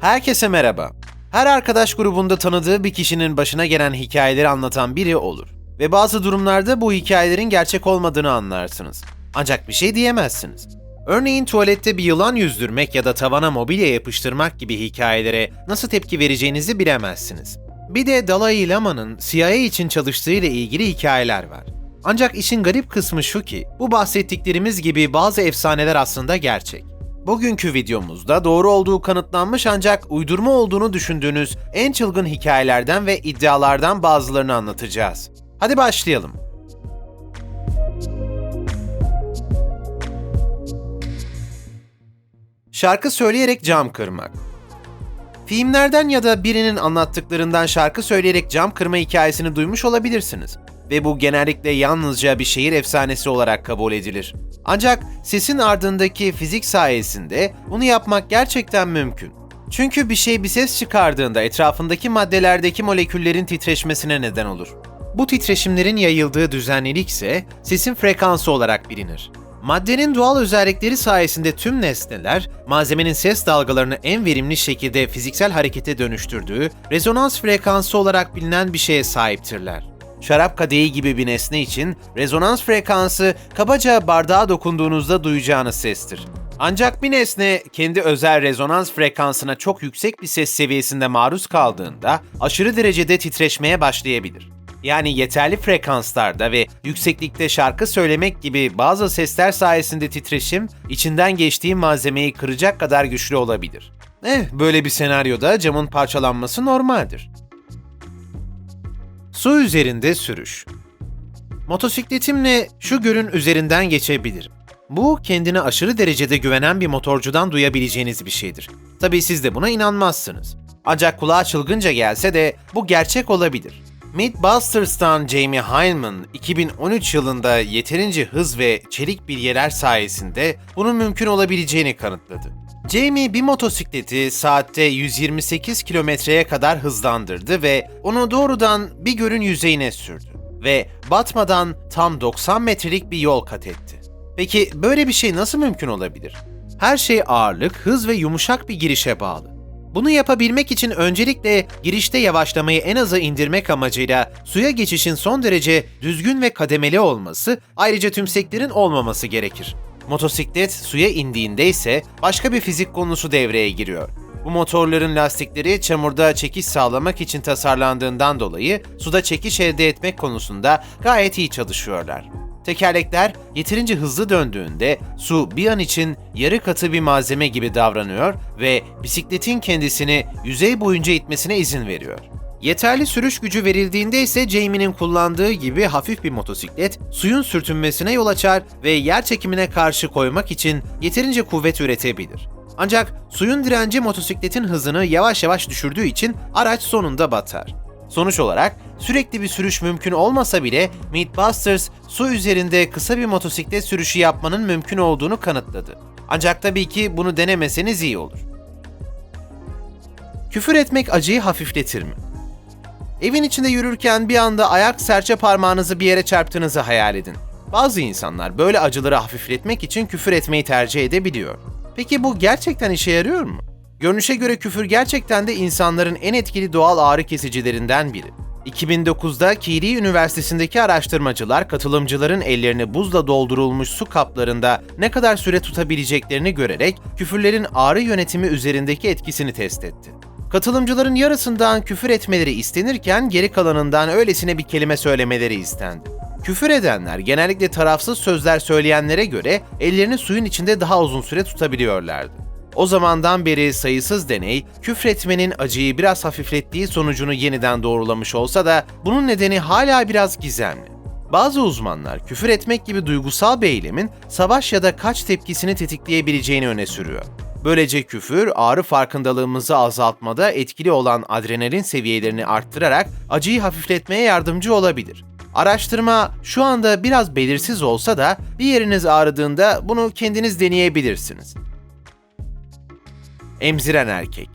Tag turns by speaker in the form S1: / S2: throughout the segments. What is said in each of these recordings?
S1: Herkese merhaba. Her arkadaş grubunda tanıdığı bir kişinin başına gelen hikayeleri anlatan biri olur. Ve bazı durumlarda bu hikayelerin gerçek olmadığını anlarsınız. Ancak bir şey diyemezsiniz. Örneğin tuvalette bir yılan yüzdürmek ya da tavana mobilya yapıştırmak gibi hikayelere nasıl tepki vereceğinizi bilemezsiniz. Bir de Dalai Lama'nın CIA için çalıştığı ile ilgili hikayeler var. Ancak işin garip kısmı şu ki, bu bahsettiklerimiz gibi bazı efsaneler aslında gerçek. Bugünkü videomuzda doğru olduğu kanıtlanmış ancak uydurma olduğunu düşündüğünüz en çılgın hikayelerden ve iddialardan bazılarını anlatacağız. Hadi başlayalım. Şarkı söyleyerek cam kırmak. Filmlerden ya da birinin anlattıklarından şarkı söyleyerek cam kırma hikayesini duymuş olabilirsiniz ve bu genellikle yalnızca bir şehir efsanesi olarak kabul edilir. Ancak sesin ardındaki fizik sayesinde bunu yapmak gerçekten mümkün. Çünkü bir şey bir ses çıkardığında etrafındaki maddelerdeki moleküllerin titreşmesine neden olur. Bu titreşimlerin yayıldığı düzenlilik ise sesin frekansı olarak bilinir. Maddenin doğal özellikleri sayesinde tüm nesneler, malzemenin ses dalgalarını en verimli şekilde fiziksel harekete dönüştürdüğü rezonans frekansı olarak bilinen bir şeye sahiptirler. Şarap kadehi gibi bir nesne için rezonans frekansı kabaca bardağa dokunduğunuzda duyacağınız sestir. Ancak bir nesne kendi özel rezonans frekansına çok yüksek bir ses seviyesinde maruz kaldığında aşırı derecede titreşmeye başlayabilir. Yani yeterli frekanslarda ve yükseklikte şarkı söylemek gibi bazı sesler sayesinde titreşim içinden geçtiği malzemeyi kıracak kadar güçlü olabilir. Eh, böyle bir senaryoda camın parçalanması normaldir. Su üzerinde sürüş. Motosikletimle şu gölün üzerinden geçebilirim. Bu kendine aşırı derecede güvenen bir motorcudan duyabileceğiniz bir şeydir. Tabii siz de buna inanmazsınız. Ancak kulağa çılgınca gelse de bu gerçek olabilir. Mythbusters'tan Jamie Hyneman 2013 yılında yeterince hız ve çelik bilyeler sayesinde bunun mümkün olabileceğini kanıtladı. Jamie bir motosikleti saatte 128 kilometreye kadar hızlandırdı ve onu doğrudan bir gölün yüzeyine sürdü ve batmadan tam 90 metrelik bir yol kat etti. Peki böyle bir şey nasıl mümkün olabilir? Her şey ağırlık, hız ve yumuşak bir girişe bağlı. Bunu yapabilmek için öncelikle girişte yavaşlamayı en aza indirmek amacıyla suya geçişin son derece düzgün ve kademeli olması, ayrıca tümseklerin olmaması gerekir. Motosiklet suya indiğinde ise başka bir fizik konusu devreye giriyor. Bu motorların lastikleri çamurda çekiş sağlamak için tasarlandığından dolayı suda çekiş elde etmek konusunda gayet iyi çalışıyorlar. Tekerlekler yeterince hızlı döndüğünde su bir an için yarı katı bir malzeme gibi davranıyor ve bisikletin kendisini yüzey boyunca itmesine izin veriyor. Yeterli sürüş gücü verildiğinde ise Jamie'nin kullandığı gibi hafif bir motosiklet suyun sürtünmesine yol açar ve yer çekimine karşı koymak için yeterince kuvvet üretebilir. Ancak suyun direnci motosikletin hızını yavaş yavaş düşürdüğü için araç sonunda batar. Sonuç olarak sürekli bir sürüş mümkün olmasa bile Mythbusters su üzerinde kısa bir motosiklet sürüşü yapmanın mümkün olduğunu kanıtladı. Ancak tabii ki bunu denemeseniz iyi olur. Küfür etmek acıyı hafifletir mi? Evin içinde yürürken bir anda ayak serçe parmağınızı bir yere çarptığınızı hayal edin. Bazı insanlar böyle acıları hafifletmek için küfür etmeyi tercih edebiliyor. Peki bu gerçekten işe yarıyor mu? Görünüşe göre küfür gerçekten de insanların en etkili doğal ağrı kesicilerinden biri. 2009'da Kiri Üniversitesi'ndeki araştırmacılar katılımcıların ellerini buzla doldurulmuş su kaplarında ne kadar süre tutabileceklerini görerek küfürlerin ağrı yönetimi üzerindeki etkisini test etti. Katılımcıların yarısından küfür etmeleri istenirken geri kalanından öylesine bir kelime söylemeleri istendi. Küfür edenler genellikle tarafsız sözler söyleyenlere göre ellerini suyun içinde daha uzun süre tutabiliyorlardı. O zamandan beri sayısız deney, küfretmenin acıyı biraz hafiflettiği sonucunu yeniden doğrulamış olsa da bunun nedeni hala biraz gizemli. Bazı uzmanlar küfür etmek gibi duygusal bir eylemin savaş ya da kaç tepkisini tetikleyebileceğini öne sürüyor. Böylece küfür, ağrı farkındalığımızı azaltmada etkili olan adrenalin seviyelerini arttırarak acıyı hafifletmeye yardımcı olabilir. Araştırma şu anda biraz belirsiz olsa da bir yeriniz ağrıdığında bunu kendiniz deneyebilirsiniz. Emziren erkek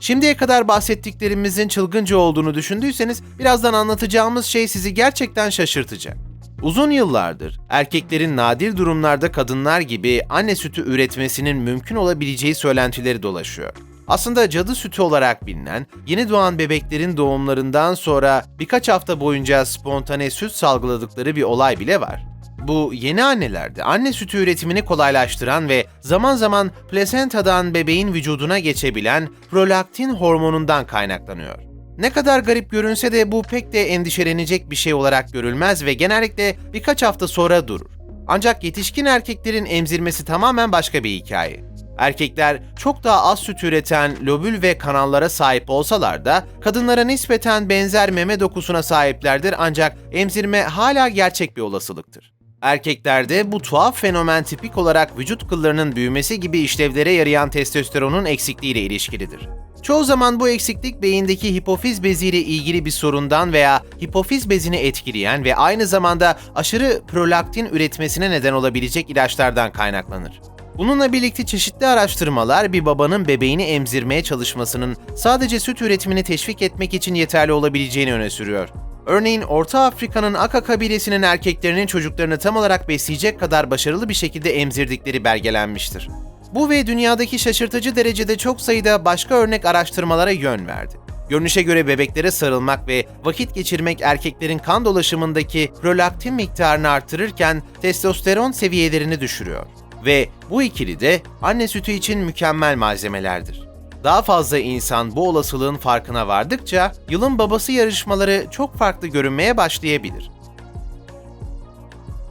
S1: Şimdiye kadar bahsettiklerimizin çılgınca olduğunu düşündüyseniz birazdan anlatacağımız şey sizi gerçekten şaşırtacak. Uzun yıllardır erkeklerin nadir durumlarda kadınlar gibi anne sütü üretmesinin mümkün olabileceği söylentileri dolaşıyor. Aslında cadı sütü olarak bilinen, yeni doğan bebeklerin doğumlarından sonra birkaç hafta boyunca spontane süt salgıladıkları bir olay bile var. Bu yeni annelerde anne sütü üretimini kolaylaştıran ve zaman zaman plasentadan bebeğin vücuduna geçebilen prolaktin hormonundan kaynaklanıyor. Ne kadar garip görünse de bu pek de endişelenecek bir şey olarak görülmez ve genellikle birkaç hafta sonra durur. Ancak yetişkin erkeklerin emzirmesi tamamen başka bir hikaye. Erkekler çok daha az süt üreten lobül ve kanallara sahip olsalar da kadınlara nispeten benzer meme dokusuna sahiplerdir ancak emzirme hala gerçek bir olasılıktır. Erkeklerde bu tuhaf fenomen tipik olarak vücut kıllarının büyümesi gibi işlevlere yarayan testosteronun eksikliğiyle ilişkilidir. Çoğu zaman bu eksiklik beyindeki hipofiz beziyle ilgili bir sorundan veya hipofiz bezini etkileyen ve aynı zamanda aşırı prolaktin üretmesine neden olabilecek ilaçlardan kaynaklanır. Bununla birlikte çeşitli araştırmalar bir babanın bebeğini emzirmeye çalışmasının sadece süt üretimini teşvik etmek için yeterli olabileceğini öne sürüyor. Örneğin Orta Afrika'nın Aka kabilesinin erkeklerinin çocuklarını tam olarak besleyecek kadar başarılı bir şekilde emzirdikleri belgelenmiştir. Bu ve dünyadaki şaşırtıcı derecede çok sayıda başka örnek araştırmalara yön verdi. Görünüşe göre bebeklere sarılmak ve vakit geçirmek erkeklerin kan dolaşımındaki prolaktin miktarını artırırken testosteron seviyelerini düşürüyor. Ve bu ikili de anne sütü için mükemmel malzemelerdir. Daha fazla insan bu olasılığın farkına vardıkça yılın babası yarışmaları çok farklı görünmeye başlayabilir.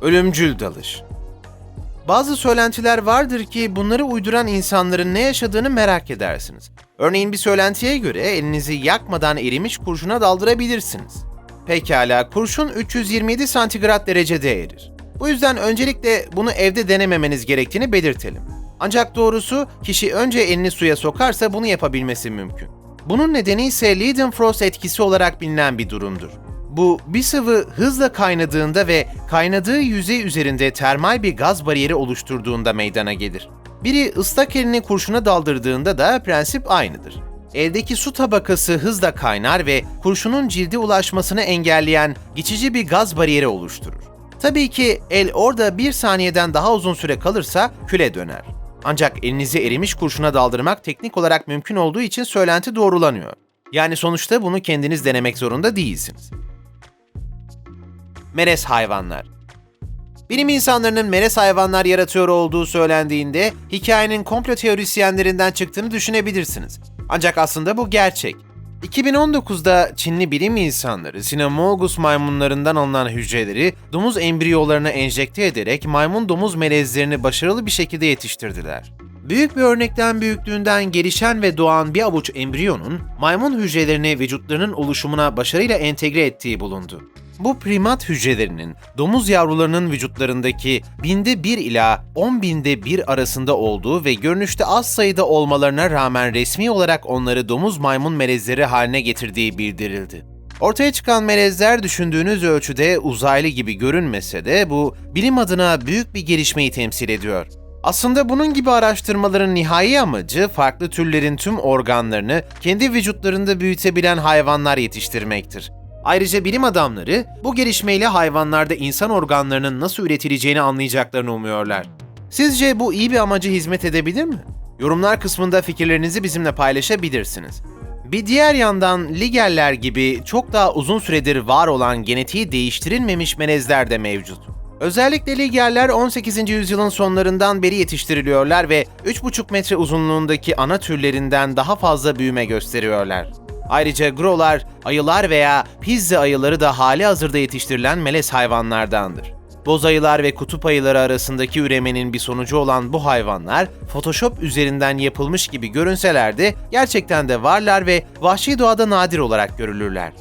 S1: Ölümcül dalış bazı söylentiler vardır ki bunları uyduran insanların ne yaşadığını merak edersiniz. Örneğin bir söylentiye göre elinizi yakmadan erimiş kurşuna daldırabilirsiniz. Pekala, kurşun 327 santigrat derecede erir. Bu yüzden öncelikle bunu evde denememeniz gerektiğini belirtelim. Ancak doğrusu kişi önce elini suya sokarsa bunu yapabilmesi mümkün. Bunun nedeni ise Leidenfrost etkisi olarak bilinen bir durumdur. Bu bir sıvı hızla kaynadığında ve kaynadığı yüzey üzerinde termal bir gaz bariyeri oluşturduğunda meydana gelir. Biri ıslak elini kurşuna daldırdığında da prensip aynıdır. Eldeki su tabakası hızla kaynar ve kurşunun cilde ulaşmasını engelleyen geçici bir gaz bariyeri oluşturur. Tabii ki el orada bir saniyeden daha uzun süre kalırsa küle döner. Ancak elinizi erimiş kurşuna daldırmak teknik olarak mümkün olduğu için söylenti doğrulanıyor. Yani sonuçta bunu kendiniz denemek zorunda değilsiniz melez hayvanlar. Bilim insanlarının melez hayvanlar yaratıyor olduğu söylendiğinde hikayenin komplo teorisyenlerinden çıktığını düşünebilirsiniz. Ancak aslında bu gerçek. 2019'da Çinli bilim insanları Cynomolgus maymunlarından alınan hücreleri domuz embriyolarına enjekte ederek maymun domuz melezlerini başarılı bir şekilde yetiştirdiler. Büyük bir örnekten büyüklüğünden gelişen ve doğan bir avuç embriyonun maymun hücrelerini vücutlarının oluşumuna başarıyla entegre ettiği bulundu. Bu primat hücrelerinin domuz yavrularının vücutlarındaki binde 1 ila 10 binde 1 arasında olduğu ve görünüşte az sayıda olmalarına rağmen resmi olarak onları domuz maymun melezleri haline getirdiği bildirildi. Ortaya çıkan melezler düşündüğünüz ölçüde uzaylı gibi görünmese de bu bilim adına büyük bir gelişmeyi temsil ediyor. Aslında bunun gibi araştırmaların nihai amacı farklı türlerin tüm organlarını kendi vücutlarında büyütebilen hayvanlar yetiştirmektir. Ayrıca bilim adamları bu gelişmeyle hayvanlarda insan organlarının nasıl üretileceğini anlayacaklarını umuyorlar. Sizce bu iyi bir amaca hizmet edebilir mi? Yorumlar kısmında fikirlerinizi bizimle paylaşabilirsiniz. Bir diğer yandan ligeller gibi çok daha uzun süredir var olan genetiği değiştirilmemiş melezler de mevcut. Özellikle ligerler 18. yüzyılın sonlarından beri yetiştiriliyorlar ve 3,5 metre uzunluğundaki ana türlerinden daha fazla büyüme gösteriyorlar. Ayrıca grolar, ayılar veya pizza ayıları da hali hazırda yetiştirilen melez hayvanlardandır. Boz ayılar ve kutup ayıları arasındaki üremenin bir sonucu olan bu hayvanlar, Photoshop üzerinden yapılmış gibi görünseler de gerçekten de varlar ve vahşi doğada nadir olarak görülürler.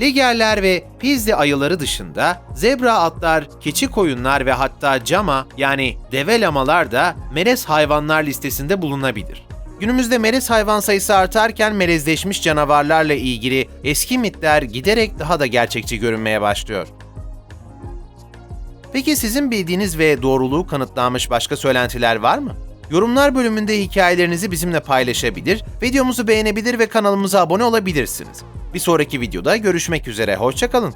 S1: Ligerler ve pizli ayıları dışında zebra atlar, keçi koyunlar ve hatta cama yani deve lamalar da melez hayvanlar listesinde bulunabilir. Günümüzde melez hayvan sayısı artarken melezleşmiş canavarlarla ilgili eski mitler giderek daha da gerçekçi görünmeye başlıyor. Peki sizin bildiğiniz ve doğruluğu kanıtlanmış başka söylentiler var mı? Yorumlar bölümünde hikayelerinizi bizimle paylaşabilir, videomuzu beğenebilir ve kanalımıza abone olabilirsiniz. Bir sonraki videoda görüşmek üzere, hoşçakalın.